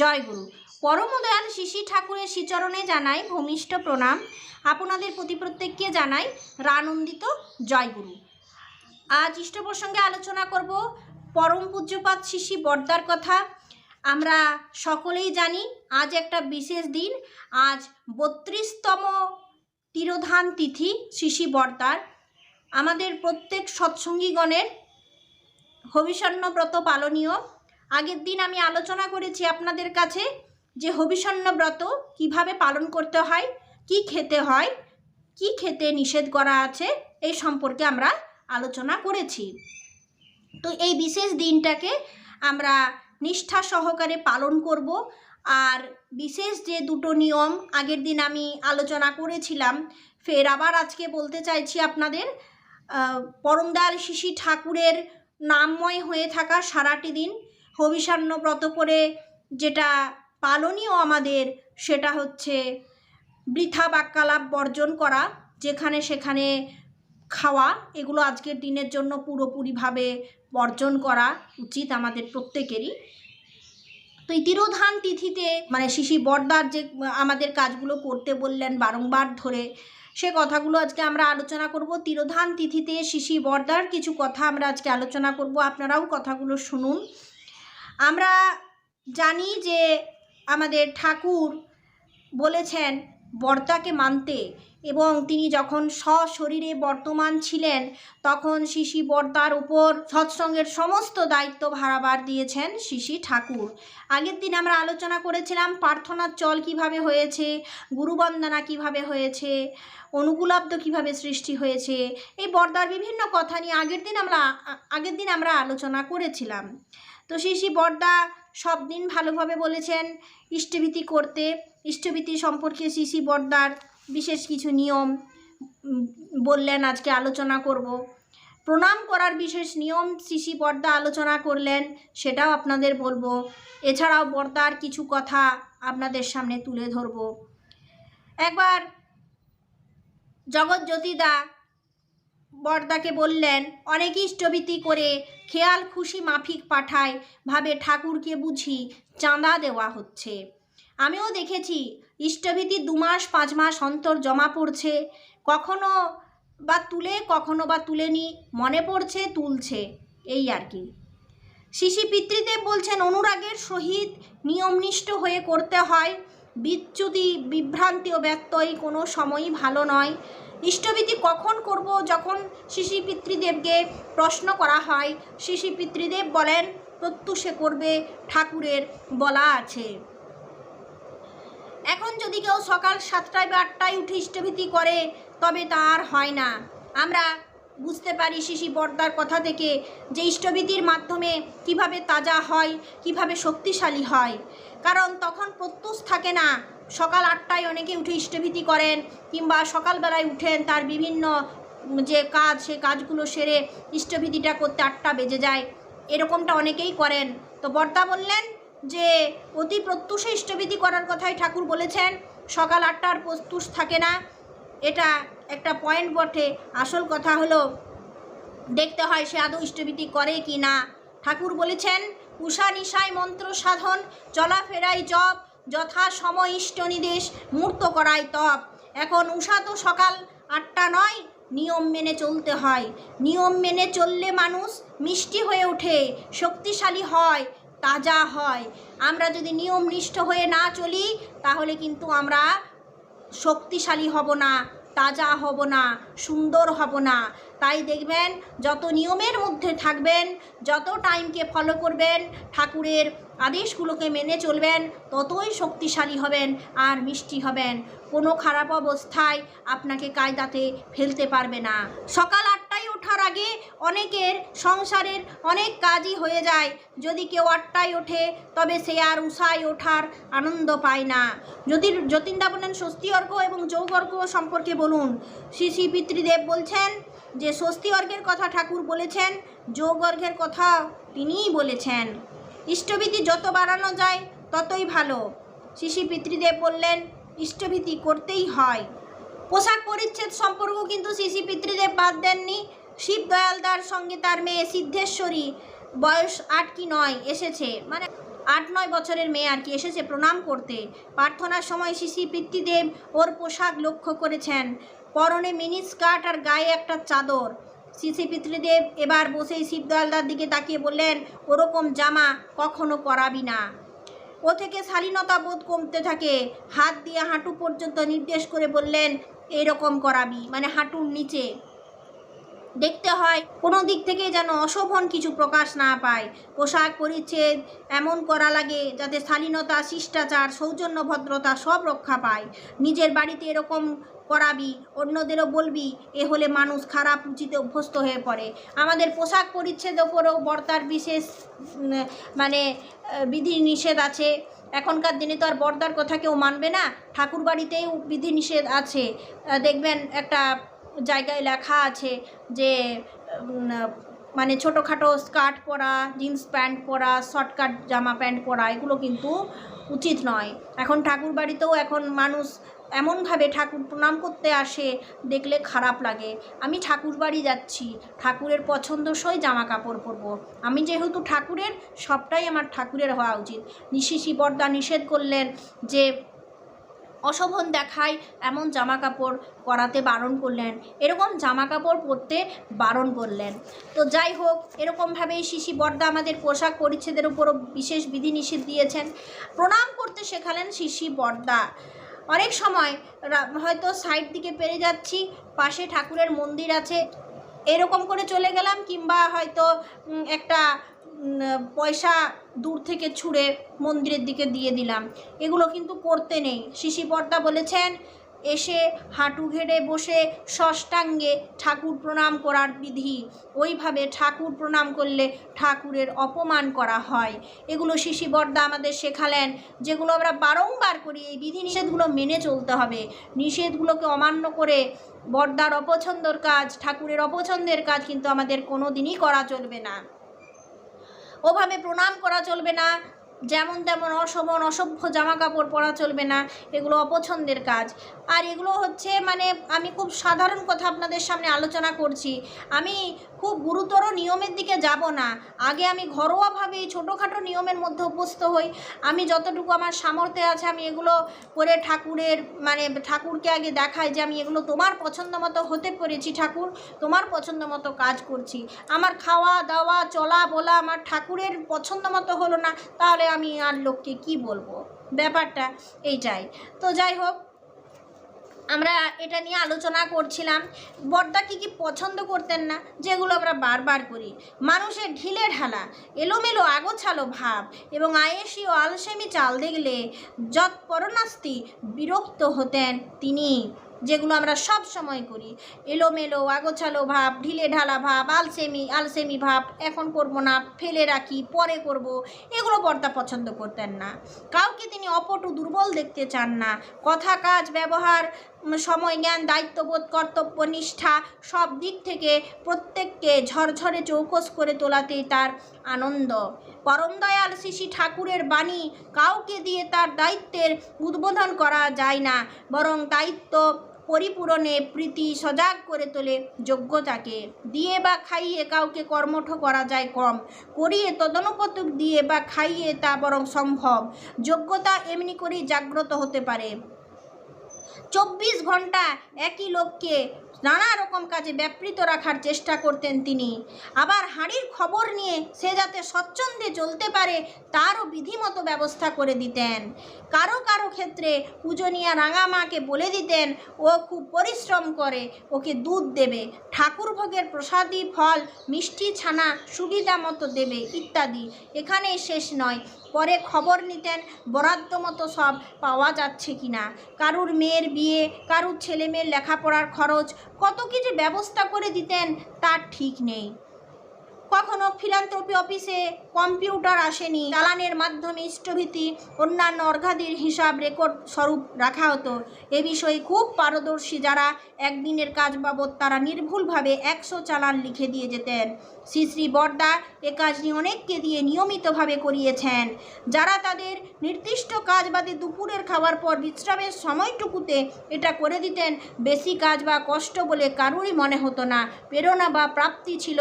জয়গুরু। পরমদয়াল শিশি ঠাকুরের শ্রীচরণে জানাই ভূমিষ্ঠ প্রণাম। আপনাদের প্রতি প্রত্যেককে জানাই রানন্দিত জয়গুরু। আজ ইষ্ট প্রসঙ্গে আলোচনা করব পরম পূজ্যপাত শিশি বর্দার কথা। আমরা সকলেই জানি আজ একটা বিশেষ দিন। আজ বত্রিশতম তিরোধান তিথি শিশি বর্দার। আমাদের প্রত্যেক সৎসঙ্গীগণের হবিষণ্য ব্রত পালনীয় আগের দিন আমি আলোচনা করেছি আপনাদের কাছে যে হবিষণ্য ব্রত কীভাবে পালন করতে হয় কি খেতে হয় কি খেতে নিষেধ করা আছে এই সম্পর্কে আমরা আলোচনা করেছি। তো এই বিশেষ দিনটাকে আমরা নিষ্ঠা সহকারে পালন করব। আর বিশেষ যে দুটো নিয়ম আগের দিন আমি আলোচনা করেছিলাম ফের আবার আজকে বলতে চাইছি আপনাদের আহ, পরমদয়াল শিশি ঠাকুরের নামময় হয়ে থাকা সারাটি দিন হবিষান্ন ব্রত করে যেটা পালনীয় আমাদের, সেটা হচ্ছে বৃথা বাক্যালাপ বর্জন করা, যেখানে সেখানে খাওয়া, এগুলো আজকের দিনের জন্য পুরোপুরিভাবে বর্জন করা উচিত আমাদের প্রত্যেকেরই। তো এই তিরোধান তিথিতে মানে শিশি বর্দার যে আমাদের কাজগুলো করতে বললেন বারংবার ধরে, সে কথাগুলো আজকে আমরা আলোচনা করব। তিরোধান তিথিতে শিশি বর্দার কিছু কথা আমরা আজকে আলোচনা করব। আপনারাও কথাগুলো শুনুন। আমরা জানি যে আমাদের ঠাকুর বলেছেন বর্তাকে মানতে এবং তিনি যখন সশরীরে বর্তমান ছিলেন, তখন শিশি বর্তার উপর সৎসঙ্গের সমস্ত দায়িত্ব ভাড়াবার দিয়েছেন শিশি ঠাকুর। আগের দিন আমরা আলোচনা করেছিলাম, প্রার্থনার চল কীভাবে হয়েছে, গুরুবন্দনা কীভাবে হয়েছে, অনুকূলাব্দ কীভাবে সৃষ্টি হয়েছে, এই বর্দার বিভিন্ন কথা নিয়ে আগের দিন আমরা আগের দিন আমরা আলোচনা করেছিলাম। তো শিশি বর্দা সব দিন ভালোভাবে বলেছেন ইষ্টভীতি করতে। ইষ্টভীতি সম্পর্কে শিশি বর্দার বিশেষ কিছু নিয়ম বললেন, আজকে আলোচনা করব। প্রণাম করার বিশেষ নিয়ম শিশি বর্দা আলোচনা করলেন, সেটাও আপনাদের বলব। এছাড়াও বর্দার কিছু কথা আপনাদের সামনে তুলে ধরব। একবার জগৎজ্যোতিদা বর্দাকে বললেন, অনেক ইষ্টভীতি করে খেয়াল খুশি মাফিক পাঠায়, ভাবে ঠাকুরকে বুঝি চাঁদা দেওয়া হচ্ছে। আমিও দেখেছি, ইষ্টভীতি দু মাস পাঁচ মাস অন্তর জমা পড়ছে। কখনো বা তুলে, কখনো বা তুলে তুলেনি মনে পড়ছে, তুলছে। এই আর কি। শিশি পিতৃদেব বলছেন, অনুরাগের সহিত নিয়মনিষ্ঠ হয়ে করতে হয়। বিচ্যুতি, বিভ্রান্তি ও ব্যত্যয় কোনো সময়ই ভালো নয়। ইষ্টভীতি কখন করব যখন শিশি পিতৃদেবকে প্রশ্ন করা হয়? শিশি পিতৃদেব বলেন প্রত্যুষে করবে, ঠাকুরের বলা আছে। এখন যদি কেউ সকাল সাতটায় বা আটটায় উঠে ইষ্টভীতি করে, তবে তা আর হয় না। আমরা বুঝতে পারি শিশি বর্দার কথা থেকে যে ইষ্টভীতির মাধ্যমে কীভাবে তাজা হয়, কীভাবে শক্তিশালী হয়। কারণ তখন প্রত্যুষ থাকে না সকাল আটটায় অনেকে উঠে ইষ্টভীতি করেন কিংবা সকালবেলায় উঠেন তার বিভিন্ন যে কাজ সে কাজগুলো সেরে ইষ্টভীতিটা করতে আটটা বেজে যায়। এরকমটা অনেকেই করেন। তো বর্দা বললেন যে, অতি প্রত্যুষে ইষ্টভীতি করার কথাই ঠাকুর বলেছেন। সকাল আটটার প্রত্যুষ থাকে না। এটা একটা পয়েন্ট বটে। আসল কথা হলো, দেখতে হয় সে আদৌ ইষ্টভীতি করে কি না। ঠাকুর বলেছেন, উষা নিশায় মন্ত্র সাধন চলাফেরাই জপ যথা সময় ইষ্ট নিদেশ মূর্ত করায় তপ। এখন উষা তো সকাল আটটা নয়, নিয়ম মেনে চলতে হয়। নিয়ম মেনে চললে মানুষ মিষ্টি হয়ে ওঠে, শক্তিশালী হয়, তাজা হয়। আমরা যদি নিয়ম নিষ্ঠ হয়ে না চলি, তাহলে কিন্তু আমরা শক্তিশালী হব না। তাজা হব না, সুন্দর হব না। তাই দেখবেন, যত নিয়মের মধ্যে থাকবেন, যত টাইমকে ফলো করবেন, ঠাকুরের আদেশগুলোকে মেনে চলবেন, ততই শক্তিশালী হবেন আর মিষ্টি হবেন। কোনো খারাপ অবস্থায় আপনাকে কায়দাতে ফেলতে পারবে না। সকাল আটটায় ওঠার আগে অনেকের সংসারের অনেক কাজই হয়ে যায়। যদি কেউ আটটায় ওঠে, তবে সে আর উষায় ওঠার আনন্দ পায় না। যদি যতীনদা বলেন স্বস্তি অর্ঘ এবং যৌগর্গ সম্পর্কে বলুন শ্রী শ্রী পিতৃদেব বলছেন যে স্বস্তি অর্ঘের কথা ঠাকুর বলেছেন, যৌগর্ঘের কথা তিনিই বলেছেন। ইষ্টভীতি যত বাড়ানো যায়, ততই ভালো। শিশি পিতৃদেব বললেন, ইষ্টভীতি করতেই হয়। পোশাক পরিচ্ছেদ সম্পর্ক কিন্তু শিশি পিতৃদেব বাদ দেননি। শিব দয়ালদার সঙ্গে তার মেয়ে সিদ্ধেশ্বরী বয়স আট কি নয় এসেছে। মানে আট নয় বছরের মেয়ে আর কি এসেছে প্রণাম করতে। প্রার্থনার সময় শিশি পিতৃদেব ওর পোশাক লক্ষ্য করেছেন। পরনে মিনি স্কার্ট আর গায়ে একটা চাদর। শিশি পিতৃদেব এবার বসেই শিবদয়ালদার দিকে তাকিয়ে বললেন, ওরকম জামা কখনো করাবি না। ও থেকে শালীনতা বোধ কমতে থাকে। হাত দিয়ে হাঁটু পর্যন্ত নির্দেশ করে বললেন এরকম করাবি। মানে হাঁটুর নিচে। দেখতে হয়। কোনো দিক থেকে যেন অশোভন কিছু প্রকাশ না পায়। পোশাক পরিচ্ছেদ এমন করা লাগে যাতে শালীনতা, শিষ্টাচার, সৌজন্য ভদ্রতা সব রক্ষা পায়। নিজের বাড়িতে এরকম করাবি, অন্যদেরও বলবি, এ হলে মানুষ খারাপ রুচিতে অভ্যস্ত হয়ে পড়ে। আমাদের পোশাক পরিচ্ছেদ ওপরেও বর্তার বিশেষ মানে বিধি নিষেধ আছে। এখনকার দিনে তো আর বর্দার কথা কেউ মানবে না। ঠাকুর বাড়িতেও বিধি নিষেধ আছে দেখবেন একটা জায়গায় লেখা আছে যে মানে ছোটোখাটো স্কার্ট পরা, জিন্স প্যান্ট পরা, শর্টকাট জামা প্যান্ট পরা, এগুলো কিন্তু উচিত নয়। এখন ঠাকুর বাড়িতেও এখন মানুষ এমনভাবে ঠাকুর প্রণাম করতে আসে, দেখলে খারাপ লাগে। আমি ঠাকুর বাড়ি যাচ্ছি, ঠাকুরের পছন্দসই জামা কাপড় পরবো। আমি যেহেতু ঠাকুরের, সবটাই আমার ঠাকুরের হওয়া উচিত। নিশিসি বর্দা নিষেধ করলেন যে অশোভন দেখায়, এমন জামা কাপড় পরাতে বারণ করলেন। এরকম জামা কাপড় পরতে বারণ করলেন। তো যাই হোক, এরকমভাবেই শিশি বর্দা আমাদের পোশাক পরিচ্ছেদের উপরও বিশেষ বিধিনিষেধ দিয়েছেন। প্রণাম করতে শেখালেন শিশি বর্দা। অনেক সময় হয়তো সাইড দিকে পেরে যাচ্ছি, পাশে ঠাকুরের মন্দির আছে, এরকম করে চলে গেলাম কিংবা হয়তো একটা পয়সা দূর থেকে ছুঁড়ে মন্দিরের দিকে দিয়ে দিলাম। এগুলো কিন্তু করতে নেই। শিশি পর্দা বলেছেন, এসে হাঁটু ঘেড়ে বসে ষষ্ঠাঙ্গে ঠাকুর প্রণাম করার বিধি। ওইভাবে ঠাকুর প্রণাম করলে ঠাকুরের অপমান করা হয়। এগুলো শিশি বর্দা আমাদের শেখালেন, যেগুলো আমরা বারংবার করি। এই বিধি নিষেধগুলো মেনে চলতে হবে। নিষেধগুলোকে অমান্য করে বর্দার অপছন্দর কাজ, ঠাকুরের অপছন্দের কাজ কিন্তু আমাদের কোনো দিনই করা চলবে না। ওভাবে প্রণাম করা চলবে না, যেমন তেমন অশোভন অসভ্য জামা কাপড় পরা চলবে না, এগুলো অপছন্দের কাজ। আর এগুলো হচ্ছে মানে আমি খুব সাধারণ কথা আপনাদের সামনে আলোচনা করছি। আমি খুব গুরুতর নিয়মের দিকে যাব না। আগে আমি ঘরোয়াভাবে এই ছোটোখাটো নিয়মের মধ্যে অভ্যস্ত হই। আমি যতটুকু আমার সামর্থ্যে আছে, আমি এগুলো করে ঠাকুরের মানে ঠাকুরকে আগে দেখাই যে আমি এগুলো তোমার পছন্দ মতো হতে পেরেছি ঠাকুর, তোমার পছন্দ মতো কাজ করছি। আমার খাওয়া দাওয়া, চলা বলা আমার ঠাকুরের পছন্দ মতো হলো না, তাহলে আমি আর লোককে কি বলব? ব্যাপারটা এইটাই। তো যাই হোক আমরা এটা নিয়ে আলোচনা করছিলাম। বর্দা কি কি পছন্দ করতেন না, যেগুলো আমরা বারবার করি। মানুষের ঢিলে ঢালা, এলোমেলো আগোছালো ভাব এবং আয়েসি ও আলসেমি চাল দেখলে যৎ পরনাস্তি বিরক্ত হতেন তিনি। যেগুলো আমরা সব সময় করি। এলোমেলো, আগোছালো ভাব, ঢিলে ঢালা ভাব, আলসেমি আলসেমি ভাব, এখন করব না, ফেলে রাখি, পরে করব, এগুলো বর্তা পছন্দ করতেন না। কাউকে তিনি অপটু দুর্বল দেখতে চান না। কথা, কাজ, ব্যবহার সময়, জ্ঞান, দায়িত্ববোধ, কর্তব্য, নিষ্ঠা সব দিক থেকে প্রত্যেককে ঝরঝরে চৌকস করে তোলাতেই তার আনন্দ। পরম দয়াল শিশি ঠাকুরের বাণী কাউকে দিয়ে তার দায়িত্বের উদ্বোধন করা যায় না, বরং দায়িত্ব পরিপূরণে প্রীতি সজাগ করে তোলে যোগ্যতাকে। দিয়ে বা খাইয়ে কাউকে কর্মঠ করা যায় কম। করিয়ে তদনুপতক দিয়ে বা খাইয়ে তা বরং সম্ভব। যোগ্যতা এমনি করেই জাগ্রত হতে পারে। চব্বিশ ঘণ্টা একই লোককে নানা রকম কাজে ব্যাপৃত রাখার চেষ্টা করতেন তিনি। আবার হাঁড়ির খবর নিয়ে সে যাতে স্বচ্ছন্দে চলতে পারে, তারও বিধিমতো ব্যবস্থা করে দিতেন। কারও কারও ক্ষেত্রে পূজনীয়া রাঙামাকে বলে দিতেন, ও খুব পরিশ্রম করে, ওকে দুধ দেবে, ঠাকুর ভোগের প্রসাদী ফল, মিষ্টি ছানা, সুবিধা মতো দেবে, ইত্যাদি। এখানেই শেষ নয়। পরে খবর নিতেন, বরাদ্দ মতো সব পাওয়া যাচ্ছে কি না কারুর মেয়ের বিয়ে, কারুর ছেলে মেয়ের লেখাপড়ার খরচ কত কি যে ব্যবস্থা করে দিতেন তার ঠিক নেই। কখনো ফিলান্থ্রপি অফিসে কম্পিউটার আসেনি। চালানের মাধ্যমে ইষ্টভীতি, অন্যান্য অর্ঘাদির হিসাব রেকর্ড স্বরূপ রাখা হতো। এ বিষয়ে খুব পারদর্শী যারা একদিনের কাজ বাবদ তারা নির্ভুলভাবে একশো চালান লিখে দিয়ে যেতেন। শ্রী শ্রী বর্দা এ কাজটি অনেককে দিয়ে নিয়মিতভাবে করিয়েছেন। যারা তাদের নির্দিষ্ট কাজ বাদে দুপুরের খাওয়ার পর বিশ্রামের সময়টুকুতে এটা করে দিতেন, বেশি কাজ বা কষ্ট বলে কারুরই মনে হতো না। প্রেরণা বা প্রাপ্তি ছিল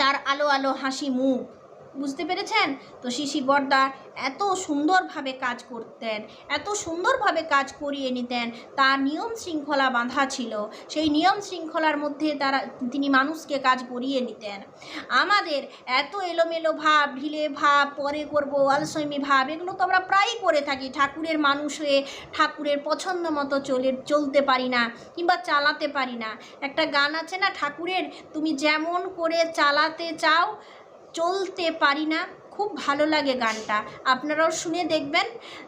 তার আলো আলো হাসি মুখ। বুঝতে পেরেছেন? তো শিশি বর্দা এত সুন্দরভাবে কাজ করতেন, এত সুন্দরভাবে কাজ করিয়ে নিতেন। তার নিয়ম শৃঙ্খলা বাঁধা ছিল। সেই নিয়ম শৃঙ্খলার মধ্যে তারা, তিনি মানুষকে কাজ করিয়ে নিতেন। আমাদের এত এলোমেলো ভাব, ঢিলে ভাব, পরে করব, আলসৈমি ভাব, এগুলো তো আমরা প্রায়ই করে থাকি। ঠাকুরের মানুষ হয়ে ঠাকুরের পছন্দ মতো চলে, চলতে পারি না কিংবা চালাতে পারি না। একটা গান আছে না, ঠাকুরের, তুমি যেমন করে চালাতে চাও চলতে পারি না। খুব ভালো লাগে গানটা। আপনারাও শুনে দেখবেন।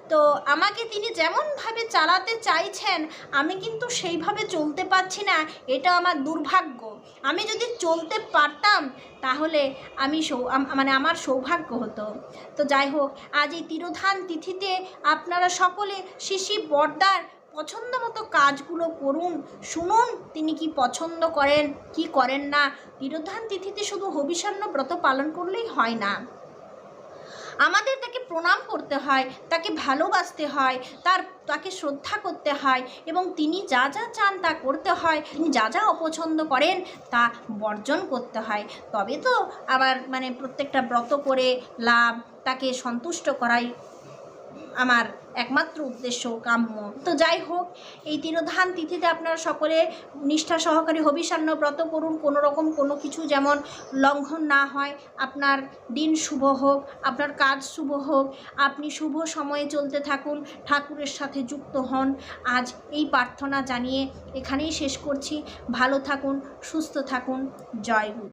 তো আমাকে তিনি যেমনভাবে চালাতে চাইছেন, আমি কিন্তু সেইভাবে চলতে পারছি না। এটা আমার দুর্ভাগ্য। আমি যদি চলতে পারতাম, তাহলে আমি সৌ মানে আমার সৌভাগ্য হতো। তো যাই হোক, আজ এই তিরোধান তিথিতে আপনারা সকলে শিশি বর্দার পছন্দ মতো কাজগুলো করুন, শুনুন তিনি কি পছন্দ করেন, কি করেন না। তিরোধান তিথিতে শুধু হবিষান্ন ব্রত পালন করলেই হয় না। আমাদের তাকে প্রণাম করতে হয়, তাকে ভালোবাসতে হয়, তার, তাকে শ্রদ্ধা করতে হয় এবং তিনি যা যা চান তা করতে হয়, তিনি যা যা অপছন্দ করেন তা বর্জন করতে হয়। তবে তো আবার মানে প্রত্যেকটা ব্রত করে লাভ, তাকে সন্তুষ্ট করাই আমার একমাত্র উদ্দেশ্য কাম্য। তো যাই হোক, এই তিরোধান তিথিতে আপনারা সকলে নিষ্ঠা সহকারে হবিষান্ন ব্রত করুন। কোনো রকম কোনো কিছু যেমন লঙ্ঘন না হয়, আপনার দিন শুভ হোক, আপনার কাজ শুভ হোক, আপনি শুভ সময়ে চলতে থাকুন, ঠাকুরের সাথে যুক্ত হন। আজ এই প্রার্থনা জানিয়ে এখানেই শেষ করছি। ভালো থাকুন, সুস্থ থাকুন। জয় গুরু।